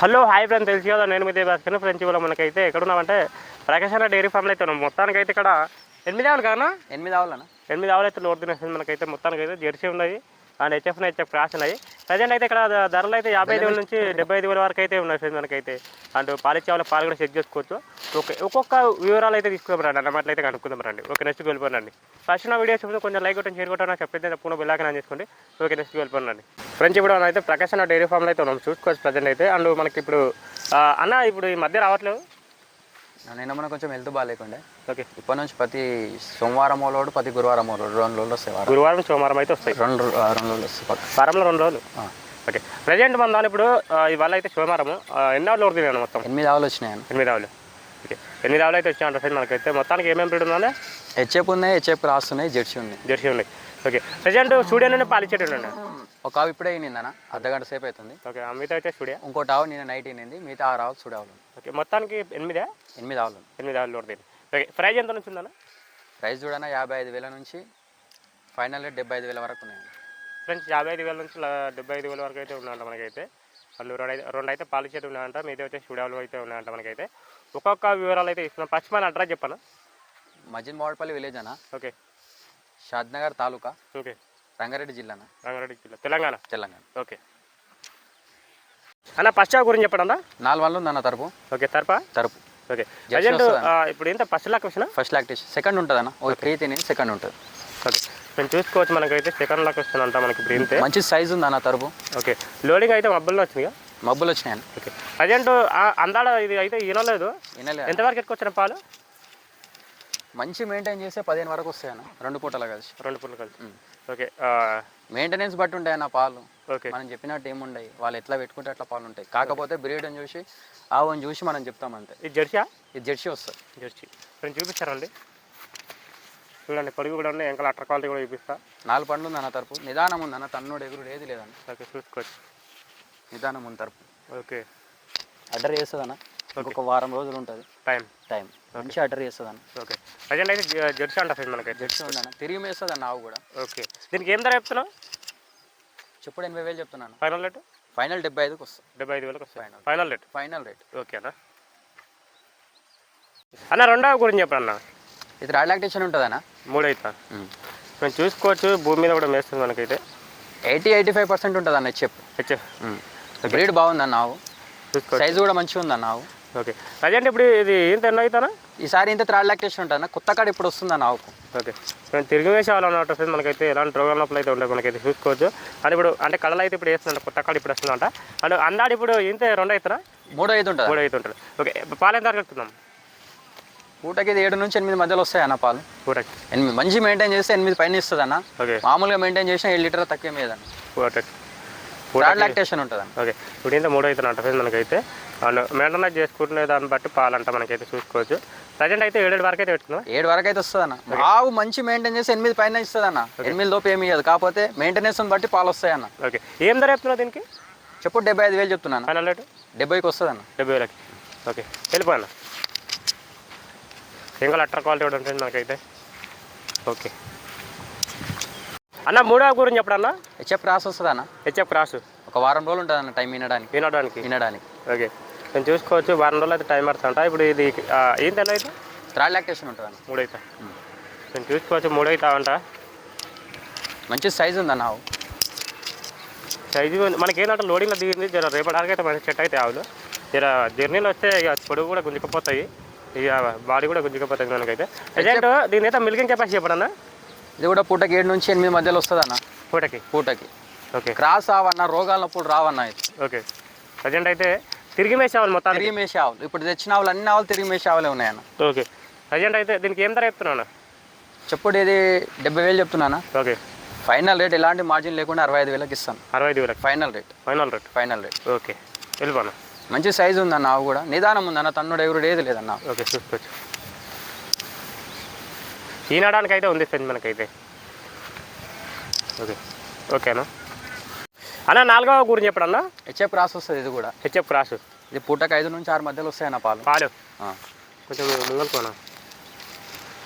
Hello hi friend తెలుసు కదా నేను మీదే భాస్కర్ ఫ్రెండ్స్ ఇవాళ మనకైతే ఎక్కడున్నామంటే ప్రకాశ్ అన్న డైరీ ఫామ్లో అయితే ఉన్నాం. మొత్తానికి అయితే ఇక్కడ ఎనిమిది ఆవులు కదా ఎనిమిది ఆవులనా ఎనిమిది ఆవులు అయితే లోడ్ తినేస్తుంది మనకైతే. మొత్తానికి అయితే జెర్సీ ఉన్నాయి అండ్ హెచ్ఎఫ్ హెచ్ఎఫ్ క్రాస్ ఉన్నాయి ప్రజెంట్ అయితే ఇక్కడ ధరలు అయితే యాభై ఐదు వేల నుంచి డెబ్బై ఐదు వేల వరకు అయితే ఉన్నాయి ఫ్రెండ్స్ మనకైతే. అండ్ పాలిచ్చే వాళ్ళ పాలు కూడా చెక్ చేసుకోవచ్చు. ఓకే ఒక్కొక్క వివరాలు అయితే తీసుకుందాం రండి అన్నమాట అయితే కనుక్కుందాం రండి. ఓకే నెక్స్ట్ వెళ్ళిపోనండి ఫస్ట్ నా వీడియో చూస్తే కొంచెం లైక్ కొట్టండి షేర్ కొట్టండి చెప్పేది తప్పకుండా బిల్లాక నేను చేసుకోండి. ఓకే నెక్స్ట్ వెళ్ళిపోనండి ఫ్రెండ్స్ ఇప్పుడు మనం అయితే ప్రకాశ్ అన్న డైరీ ఫామ్లో అయితే ఉన్నాం. చూసుకోవచ్చు ప్రజెంట్ అయితే. అండ్ మనకి ఇప్పుడు అన్న ఇప్పుడు ఈ మధ్య రావట్లేదు. నిన్న మన కొంచెం హెల్త్ బాగాలేకుండే ఓకే. ఇప్పటి నుంచి ప్రతి సోమవారం లోడు ప్రతి గురువారం లోడు రెండు రోజులు వస్తాయి వారం గురువారం సోమవారం అయితే వస్తాయి. రెండు రెండు రోజులు వస్తాయి వారంలో రెండు రోజులు. ఓకే. ప్రజెంట్ మన దాని ఇప్పుడు ఇవాళ అయితే సోమవారం ఎన్ని ఆవులు తిన్నాను మొత్తం? ఎనిమిది ఆవులు వచ్చినాయి ఎనిమిది ఆవులు. ఓకే ఎనిమిది ఆవులు అయితే వచ్చాయంట ఫ్రెండ్ మనకైతే? మొత్తానికి ఏమేమి బ్రీడ్ ఉందంటే హెచ్ఎఫ్ ఉన్నాయి హెచ్ఎఫ్ రాస్తున్నాయి జెర్సీ ఉన్నాయి. జెర్సీ ఉన్నాయి. ఓకే. ప్రజెంట్ స్టూడియో నుండి ఉండండి ఒక ఆవు ఇప్పుడే అయినిందన్న అర్ధగంట సేపు అవుతుంది. ఓకే. అమ్మితే అయితే స్టూడియో? ఇంకోటి ఆవు నిన్న నైట్ అయినింది మిగతా ఆరు ఆవులు చూడే ఆవులు ఓకే. మొత్తానికి ఎనిమిదే? ఎనిమిది ఆవులు ఎనిమిది ఆవులు తిని ఓకే. ప్రైజ్ ఎంత నుంచి ఉందన్న? ప్రైస్ చూడన్నా యాభై ఐదు వేల నుంచి ఫైనల్ డెబ్బై ఐదు వేల వరకు ఉన్నాయి. ఫ్రెండ్స్ యాభై ఐదు వేల నుంచి డెబ్బై ఐదు వేల వరకు అయితే ఉన్నాయంట మనకైతే. వాళ్ళు రెండు అయితే రెండు అయితే పాలిచ్చేటి ఉన్నాయంట మీది వచ్చే స్టూడియోలు అయితే ఉన్నాయంట మనకైతే. ఒక్కొక్క వివరాలు అయితే ఇస్తున్నాం ఫస్ట్ మన అడ్రస్ చెప్పాను? మజిద్ మావడపల్లి విలేజ్ అన్న. ఓకే. షాద్నగర్ తాలూకా. ఓకే. రంగారెడ్డి జిల్లాన రంగారెడ్డి జిల్లా. తెలంగాణ? తెలంగాణ. ఓకే. అన్న ఫస్ట్ గురించి చెప్పండి అన్న. నాలుగు వాళ్ళు ఉందన్న తరపు. ఓకే తర్పా? తరపు. ఓకే. ప్రజెంట్? ఇప్పుడు ఎంత ఫస్ట్ లాక్ వచ్చిన ఫస్ట్ లాక్టేషన్ సెకండ్ ఉంటుంది అన్న. ఒక త్రీ తిని సెకండ్ ఉంటుంది. ఓకే. మేము చూసుకోవచ్చు మనకైతే. సెకండ్ లాక్ వస్తుందంట మనకి ఇప్పుడు మంచి సైజు ఉంది అన్న తరపు. ఓకే. లోడింగ్ అయితే మబ్బుల్లో వచ్చిందిగా. మబ్బులు వచ్చినాయి ఓకే. ప్రజెంట్ అందాడ ఇది అయితే ఈనలేదు. వినలేదు ఎంతవరకు ఎత్తుకొచ్చిన పాలు? మంచి మెయింటైన్ చేస్తే పదిహేను వరకు వస్తాయి అన్న రెండు పూటలు కలిసి. రెండు పుల్లు కలిసి. ఓకే మెయింటెనెన్స్ బట్టి ఉంటాయి అన్న పాలు. ఓకే. మనం చెప్పినట్టు ఏముండయి. వాళ్ళు ఎట్లా పెట్టుకుంటే అట్లా పాలు ఉంటాయి. కాకపోతే బ్రీడ్ని చూసి ఆవుని చూసి మనం చెప్తాం అంతే. ఇది జెర్సీయా? ఇది జెర్సీ వస్తుంది. జెర్సీ. కొంచెం చూపించారండి చూడండి పొడుగు కూడా ఉన్నాయి. ఇంకా అట్ర క్వాలిటీ కూడా చూపిస్తా. నాలుగు పండ్లు ఉంది అన్న తరపు. నిదానం ఉంది అన్న తన్నుడు ఎగురుడు ఏది లేదన్న. ఓకే చూసుకోవచ్చు. నిదానం తరపు ఓకే. అడ్డర్ చేస్తుంది అన్న ఇంకొక వారం రోజులు ఉంటుంది. టైం. టైం. మంచి అడ్డర్ చేస్తుంది అన్న ఓకే. ప్రజెంట్ అయితే జెర్సీ అంట మనకైతే. జెర్సీ ఉంది అన్న తిరిగి అన్న ఆవు కూడా. ఓకే. దీనికి ఏం ధర చెప్తున్నావు? చెప్పుడు ఎనభై వేలు చెప్తున్నాను. ఫైనల్ రేటు ఫైనల్ డెబ్బై ఐదుకి వస్తుంది డెబ్బై ఐదు వేలకు Final. Final rate final rate okay అన్న. అన్న రెండవ గురించి చెప్పండి అన్న? ఇది రాడ్ లాక్టేషన్ ఉంటుంది అన్న మూడు అవుతా మేము చూసుకోవచ్చు భూమి మీద కూడా మేస్తుంది మనకైతే. ఎయిటీ ఎయిటీ ఫైవ్ పర్సెంట్ ఉంటుంది అన్న చెప్పు. హెచ్ఎఫ్. బ్రీడ్ బాగుంది అన్న చూసుకోవచ్చు సైజు కూడా మంచిగా ఉంది అన్న ఆవు ఓకే ప్రజెంట్ ఇప్పుడు ఇది ఏంత ఎన్నో అవుతానా? ఈసారి ఇంత థ్రాడ్ లాక్టేషన్ ఉంటుంది అన్న కొత్త కాడ ఇప్పుడు వస్తుంది అన్న ఆవుకు ఓకే మేము తిరిగి వేసేవాళ్ళన్నమాట ఫ్రెండ్ మనకైతే ఎలాంటి రోగాల నొప్పులు అయితే ఉండవు మనకైతే చూసుకోవచ్చు. అంటే ఇప్పుడు అంటే కళలు అయితే ఇప్పుడు వేస్తుందంట కొత్త కాడ ఇప్పుడు వస్తుందంట. అంటే అందాడు ఇప్పుడు ఇంత రెండు అవుతారా? మూడో ఐదు ఉంటుంది? మూడు అవుతుంటుంది ఓకే పాలు ఎంత పెడుతున్నాం పూటకి ఇది ఏడు నుంచి ఎనిమిది మధ్యలో వస్తాయి అన్న పాలు. పూటకి. ఎనిమిది మంచి మెయింటైన్ చేస్తే ఎనిమిది పైన ఇస్తుంది అన్న ఓకే మామూలుగా మెయింటైన్ చేసిన ఏడు లీటర్ తక్కువ మీద అన్న లాక్టేషన్ ఉంటుంది అన్న ఓకే ఇప్పుడు ఇంత మూడు అవుతున్నట్టు ఫ్రెండ్ మనకైతే. అండ్ మెయింటెనెన్స్ చేసుకునే దాన్ని బట్టి పాలంట మనకైతే చూసుకోవచ్చు. ప్రజెంట్ అయితే ఏడేడు వరకు అయితే పెడుతున్నాం ఏడు వరకు అయితే వస్తుంది అన్న ఆవు మంచి మెయింటైన్ చేసి ఎనిమిది పైన ఇస్తుంది అన్న ఎనిమిది లోపు ఏమి ఇవ్వదు కాకపోతే మెయింటెనెన్స్ బట్టి పాలు వస్తాయి అన్న ఓకే ఏం ధర చెప్తున్నావు దీనికి? చెప్పు డెబ్బై ఐదు వేలు చెప్తున్నాను. ఫైనల్ రేటు డెబ్బైకి వస్తుంది అన్న డెబ్బై వేలకి ఓకే వెళ్ళిపోయాను సింగల్ అట్టర్ క్వాలిటీ కూడా ఉంటుంది మనకైతే. ఓకే అన్న మూడవ గురించి చెప్పడన్నా? హెచ్ఎఫ్ రాసి వస్తుంది అన్న? హెచ్ఎఫ్ క్రాస్ ఒక వారం రోజులు ఉంటుంది అన్న టైం వినడానికి. వినడానికి? వినడానికి. ఓకే. నేను చూసుకోవచ్చు వారం రోజులు అయితే టైం పడుతుంట ఇప్పుడు ఇది ఆ, ఏం తెల్ల అయితే? థ్రాడ్ లాక్టేషన్ ఉంటుంది అన్న మూడు అవుతా నేను చూసుకోవచ్చు మూడు అవుతా అంట మంచి సైజు ఉంది అన్న ఆవు. సైజు మనకి ఏంటంటే లోడింగ్లో దిగింది జర రేపటికి అయితే మంచి చెట్ అయితే ఆవులు. జర జర్నీలో వస్తే ఇక పొడుగు కూడా గుంజుకపోతాయి. ఇక బాడీ కూడా గుంజుకపోతుంది మనకైతే. ప్రజెంట్ దీని అయితే మిల్కింగ్ కెపాసిటీ చెప్పడన్నా? ఇది కూడా పూటకి ఏడు నుంచి ఎనిమిది మధ్యలో వస్తుంది అన్న పూటకి? పూటకి. ఓకే. క్రాస్ ఆవన్న రోగాలప్పుడు రావన్న ఇది. ఓకే. ప్రజెంట్ అయితే తిరిగి మేసేవాళ్ళు మొత్తానికి? తిరిగి మేసే ఆవులు. ఇప్పుడు తెచ్చిన ఆవులు అన్ని ఆవులు తిరిగి మేసే ఆవులే ఉన్నాయన్న. ఓకే. ప్రజెంట్ అయితే దీనికి ఏం ధర చెప్తున్నాను చెప్పుడు ఇది డెబ్బై వేలు చెప్తున్నానా ఓకే. ఫైనల్ రేట్ ఎలాంటి మార్జిన్ లేకుండా అరవై ఐదు వేలకు ఇస్తాను. అరవై ఐదు వేలకు? Final rate. Final rate? Final rate. Okay. వెళ్ళిపోను? మంచి సైజు ఉందన్న ఆవు కూడా. నిదానం ఉందన్న తన్నుడు ఎగురుడు ఏది లేదన్న. ఓకే చూసుకోవచ్చు. ఈనాడానికి అయితే ఉంది ఫ్రెండ్ మనకైతే. ఓకే. ఓకేనా? అన్న నాలుగవ గురించి చెప్పడన్నా హెచ్ఎఫ్ క్రాస్ వస్తుంది ఇది కూడా. HF cross. ఇది పూటకి ఐదు నుంచి ఆరు మధ్యలో వస్తాయన్న పాలు. పాలు. కొంచెం ముంగలుకోనా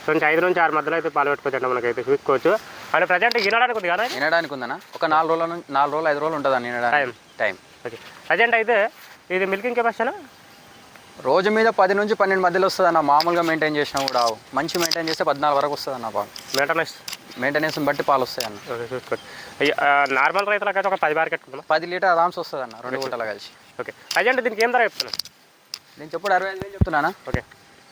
కొంచెం ఐదు నుంచి ఆరు మధ్యలో అయితే పాలు పెట్టుకోవచ్చు మనకైతే. చూసుకోవచ్చు అంటే ప్రజెంట్ ఈనడానికి ఉంది కదా వినడానికి ఉందన్న. ఒక నాలుగు రోజుల నుంచి నాలుగు రోజులు ఐదు రోజులు ఉంటుంది అన్న వినడానికి టైం. ఓకే. ప్రజెంట్ అయితే ఇది మిల్కింగ్ కెపాసిటీ రోజు మీద పది నుంచి పన్నెండు మధ్యలో వస్తుంది అన్న మామూలుగా మెయింటైన్ చేసినా కూడా మంచి మెయింటైన్ చేస్తే పద్నాలుగు వరకు వస్తుంది అన్న పాలు మెయింటెనెన్స్ మెయింటెనెన్స్ బట్టి పాలు వస్తాయి అన్న నార్మల్ రైతులకైతే ఒక పది బార్ కట్టుకుందాం పది లీటర్ ఆరామ్స్ వస్తుంది అన్న రెండు గుంటలు కలిసి. ఓకే అజెంట్ దీనికి ఏం ధర చెప్తున్నాను నేను చెప్పుడు అరవై ఐదు వేలు చెప్తున్నానా? ఓకే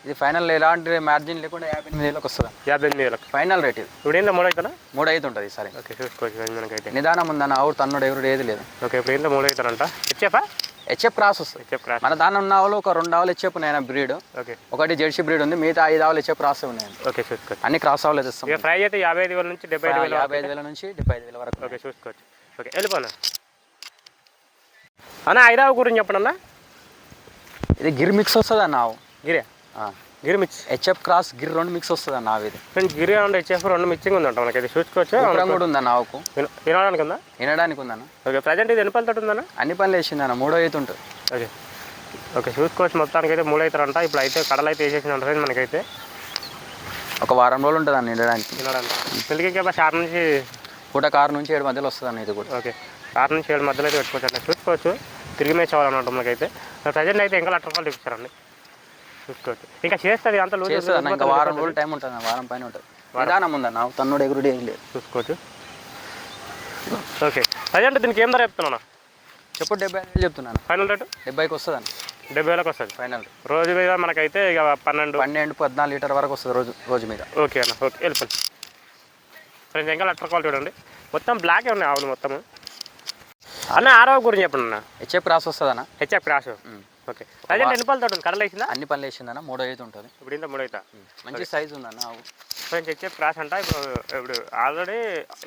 ఇది ఫైనల్ ఎలాంటి మార్జిన్ లేకుండా యాభై ఎనిమిది వేలకు వస్తుంది యాభై ఎనిమిది వేలకు. ఫైనల్ రేట్ ఇది. ఇప్పుడు ఏందో మూడు అవుతానా మూడు ఐదు ఉంటుంది సరే. ఓకే చూసుకోవచ్చు నిదానం ఉందన్న ఆవుడు తన్నుడు ఎవరు ఏది లేదు. ఓకే ఇప్పుడు ఏందో మూడు అవుతారంట హెచ్ఎఫా హెచ్ఎఫ్ క్రాస్ వస్తుంది. మన దాని ఉన్న ఆవులు ఒక రెండు ఆవులు హెచ్ఎఫ్ ఉన్నాయి బ్రీడ్. ఓకే. ఒకటి జెర్సీ బ్రీడ్ ఉంది మిగతా ఐదు ఆవులు హెచ్ఎఫ్ క్రాస్ ఉన్నాయి అన్ని క్రాస్ ఆవులు తెస్తాం. ప్రైజ్ అయితే యాభై ఐదు వేల నుంచి డెబ్బై ఐదు యాభై ఐదు వేల నుంచి డెబ్బై ఐదు వేల వరకు ఓకే చూసుకోవచ్చు. ఓకే వెళ్ళిపోనా? అన్న ఐదావు గురించి చెప్పండి అన్న. ఇది గిర్ మిక్స్ వస్తుంది అన్న ఆవు. Giri? Giri mix HF cross Gir రెండు మిక్స్ వస్తుంది అన్న ఆవు ఇది ఫ్రెండ్స్ గిరి అండ్ హెచ్ఎఫ్ రెండు మిక్సింగ్ ఉందంట మనకి. ఇది చూసుకోవచ్చు? కూడా ఆవుకు. విన- వినడానికి ఉందా? వినడానికి ఉందన్న. ఓకే ప్రజెంట్ ఇది ఎన్ని పళ్ళతో ఉందన్న? అన్ని పనులు వేసిందన్న మూడో అయితే ఉంటుంది ఓకే. ఓకే చూసుకోవచ్చు మొత్తానికి అయితే మూడు అవుతారంట ఇప్పుడు అయితే కడలు అయితే వేసేసిందంట ఫ్రెండ్స్ మనకైతే. ఒక వారం రోజులు ఉంటుంది అన్న వినడానికి. వినడానికి కేబస్ ఆరు నుంచి పూట కారు నుంచి ఏడు మధ్యలో వస్తుంది అన్న ఇది కూడా. ఓకే. ఆరు నుంచి ఏడు మధ్యలో అయితే పెట్టుకోవచ్చు చూసుకోవచ్చు. తిరిగి మేచ్ అవ్వాలన్నమాట మనకైతే. ప్రజెంట్ అయితే ఇంకా లక్ష రూపాయలు ఇప్పించారండి చూసుకోవచ్చు. ఇంకా చేస్తుంది అంత లూజ్ చేస్తుంది ఇంకా వారం రోజులు టైం ఉంటుంది అన్న వారం పైన ఉంటుంది. విధానం ఉందన్న తన్నుడు ఎగురుడు ఏం లేదు. చూసుకోవచ్చు. ఓకే. ప్రజెంట్ దీనికి ఏం ధర చెప్తున్నాను చెప్పుడు డెబ్బై ఐదు వేలు చెప్తున్నాను ఫైనల్ రేటు? డెబ్బైకి వస్తుంది అన్న డెబ్బై వేలకు వస్తుంది. ఫైనల్. రోజు మీద మనకైతే ఇక పన్నెండు. పన్నెండు పద్నాలుగు లీటర్ వరకు వస్తుంది రోజు రోజు మీద. ఓకే అన్న ఓకే. వెళ్ళిపోండి ఫ్రెండ్స్ ఇంకా లెటర్ క్వాలిటీ చూడండి. మొత్తం బ్లాకే ఉన్నాయి ఆవులు మొత్తము? అన్న ఆరో గురించి చెప్పండి అన్న. హెచ్ఎఫ్ క్రాస్ వస్తుంది అన్న హెచ్ఎఫ్ క్రాస్. ఓకే. ప్రజెంట్ ఎన్ని పళ్ళతో ఉంటుంది కడలు వేసిందా? అన్ని పనులు వేసిందన్న మూడో అయితే ఉంటుంది. ఇప్పుడు ఇంత మూడు అవుతా మంచి సైజు ఉందన్న ఆవు. ఫ్రెండ్స్ క్రాస్ అంట ఇప్పుడు ఇప్పుడు ఆల్రెడీ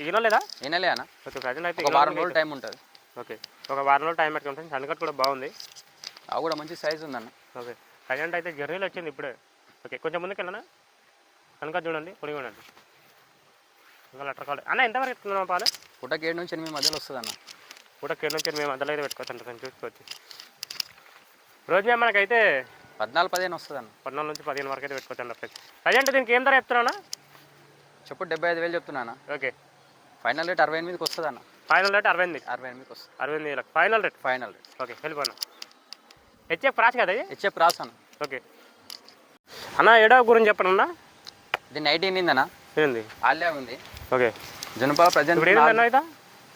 ఈనలేదా? వినలే అన్న. ఓకే ప్రజెంట్ అయితే ఒక వారం. రోజులు టైం ఉంటుంది. ఓకే. ఒక వారం రోజులు టైం పెట్టుకుంటాం సన్కట్ కూడా బాగుంది. ఆవు కూడా మంచి సైజు ఉందన్న. ఓకే. ప్రజెంట్ అయితే జర్నీలో వచ్చింది ఇప్పుడే. ఓకే కొంచెం ముందుకు వెళ్ళనా సన్కట్ చూడండి పొడి చూడండి. ఇంకా లెటర్ కావాలి. అన్న ఎంతవరకు ఇస్తున్నాం పాలు? పూటకి ఏడు నుంచి ఎనిమిది మధ్యలో వస్తుంది అన్న కూడా కింద నుంచి మేము అందులో అయితే పెట్టుకోవచ్చు అంటారు చూసుకోవచ్చు. రోజు మేము మనకైతే పద్నాలుగు పదిహేను వస్తుంది అన్న పద్నాలుగు నుంచి పదిహేను వరకు అయితే పెట్టుకోవచ్చు అంటారు ప్రజెంట్ దీనికి ఏం ధర చెప్తున్నా చెప్పు డెబ్బై ఐదు వేలు చెప్తున్నానా ఓకే. ఫైనల్ రేట్ అరవై ఎనిమిదికి వస్తుంది అన్న. ఫైనల్ రేట్ అరవై ఎనిమిది. అరవై ఎనిమిదికి వస్తుంది. అరవై ఎనిమిది వేలకు. Final rate? Final rate. Okay వెళ్ళిపోనా HF cross కదా హెచ్ఎఫ్ క్రాస్ అన్న. ఓకే. అన్న ఏడవ గురించి చెప్పండి అన్న? ఇది నైట్ ఎన్నిందన్న ఏంది ఆల్యా ఉంది. ఓకే. జనపాల ప్రజెంట్ అన్న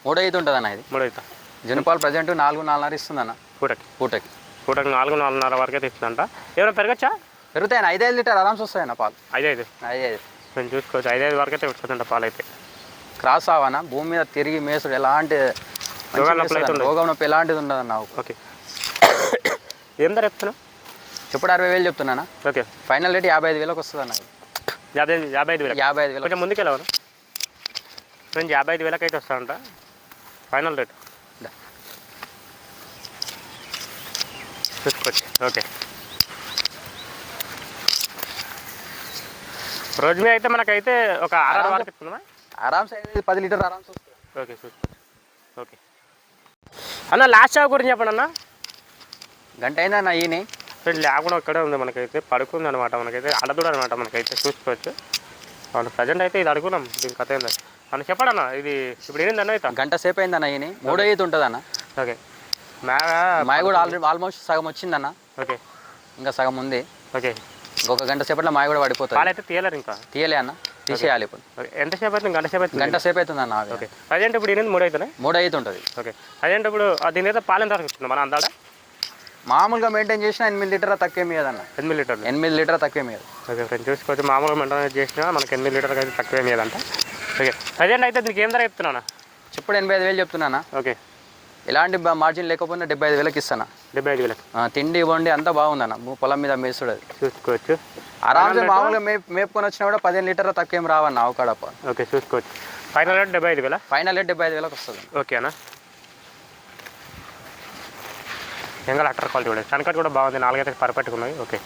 మూడో ఐదు ఉంటుంది అన్న ఇది. మూడు అవుతా జనపాల ప్రజెంట్ నాలుగు నాలుగున్నర ఇస్తుంది అన్న పూటకి. పూటకి. పూటకి నాలుగు నాలుగున్నర వరకు అయితే ఇస్తుందంట ఏమైనా పెరగచ్చా? పెరుగుతాయన్న ఐదు ఐదు లీటర్ ఆరామ్స్ వస్తాయన్న పాలు. ఐదు ఐదు ఐదు ఐదు మేము చూసుకోవచ్చు. ఐదు ఐదు వరకు అయితే పెట్టుకోవచ్చంట పాలు అయితే క్రాస్ అవ్వనా? భూమి మీద తిరిగి మేసుడు ఎలాంటి. రోగం నొప్పి ఎలాంటిది ఉండదు అన్న ఆవుకు. ఓకే. ఏం ధర చెప్తున్నావు చెప్పుడు అరవై వేలు చెప్తున్నానా? ఓకే. ఫైనల్ రేట్ యాభై ఐదు వేలకు వస్తుంది అన్న. యాభై ఐదు యాభై ఐదు వేలకు? యాభై ఐదు వేలకు. కొంచెం ముందుకు వెళ్ళవను యాభై ఐదు వేలకు అయితే వస్తాడంట ఫైనల్ రేట్. చూసుకోవచ్చు ఓకే. రోజు మీద అయితే మనకైతే ఒక ఆరు వరకు ఇస్తుందా ఆరామ్స్ ఐదు పది లీటర్ ఆరామ్స్ వస్తుంది. ఓకే చూసుకోవచ్చు ఓకే. అన్న లాస్ట్ షాప్ గురించి చెప్పండి అన్న. గంట అయిందన్న ఈయన ఫ్రెండ్ లేకుండా ఇక్కడే ఉంది మనకైతే. పడుకుంది అనమాట మనకైతే. అడదుడు అనమాట మనకైతే. చూసుకోవచ్చు. అవును ప్రజెంట్ అయితే ఇది అడుగున్నాం దీని కథ ఏందో. అన్న చెప్పండి అన్న ఇది ఇప్పుడు ఏంది అన్న అయితే గంట సేపు అయిందన్న ఈయన మూడో ఐదు ఉంటుంది అన్న ఓకే. మ్యా కూడా ఆల్రెడీ ఆల్మోస్ట్ సగం వచ్చిందన్న. ఓకే. ఇంకా సగం ఉంది. ఓకే. ఇంకొక గంట సేపట్లో మాయ కూడా పడిపోతుంది అయితే తీయలేరు ఇంకా? తీయలే అన్న. తీసేయాలి ఇప్పుడు. ఓకే. ఎంతసేపు అవుతుంది? గంట సేపు అవుతుంది? గంట సేపు అవుతుంది అన్న. ఓకే. ప్రజెంట్ ఇప్పుడు ఎనిమిది మూడు అవుతున్నాయి? మూడు ఉంటుంది ఓకే. ప్రజెంట్ ఇప్పుడు దీని అయితే పాలు ఎంత వరకు ఇస్తుంది మన అందాడ? మామూలుగా మెయింటైన్ చేసిన ఎనిమిది లీటర్ తక్కువ మీద అన్న. ఎనిమిది లీటర్లు? ఎనిమిది లీటర్ తక్కువ మీద ఓకే ఫ్రెండ్ చూసుకోవచ్చు. మామూలుగా మెయింటెనెన్స్ చేసినా మనకి ఎనిమిది లీటర్కి అయితే తక్కువ మీదంట ఓకే. ప్రజెంట్ అయితే దీనికి ఏం ధర చెప్తున్నానా చెప్పుడు ఎనభై ఐదు వేలు చెప్తున్నానా ఓకే. ఎలాంటి మార్జిన్ లేకపోయినా డెబ్బై ఐదు వేలకు ఇస్తాను? డెబ్బై ఐదు వేలకు. తిండి వండి అంతా బాగుందన్న. పొలం మీద మేసుడు అది చూసుకోవచ్చు ఆరామ్సే మామూలుగా మేప్ మేపుకొని వచ్చినా కూడా పదిహేను లీటర్ తక్కువ ఏం రావన్న ఆవు కడప ఓకే చూసుకోవచ్చు. ఫైనల్ రేట్ డెబ్బై ఐదు వేల? ఫైనల్ రేట్ డెబ్బై ఐదు వేలకు వస్తుంది. ఓకేనా? ఎంగల్ అట్టర్ క్వాలిటీ కూడా సన్కట్ కూడా బాగుంది. నాలుగైతే పర్ఫెక్ట్గా ఉన్నాయి ఓకే.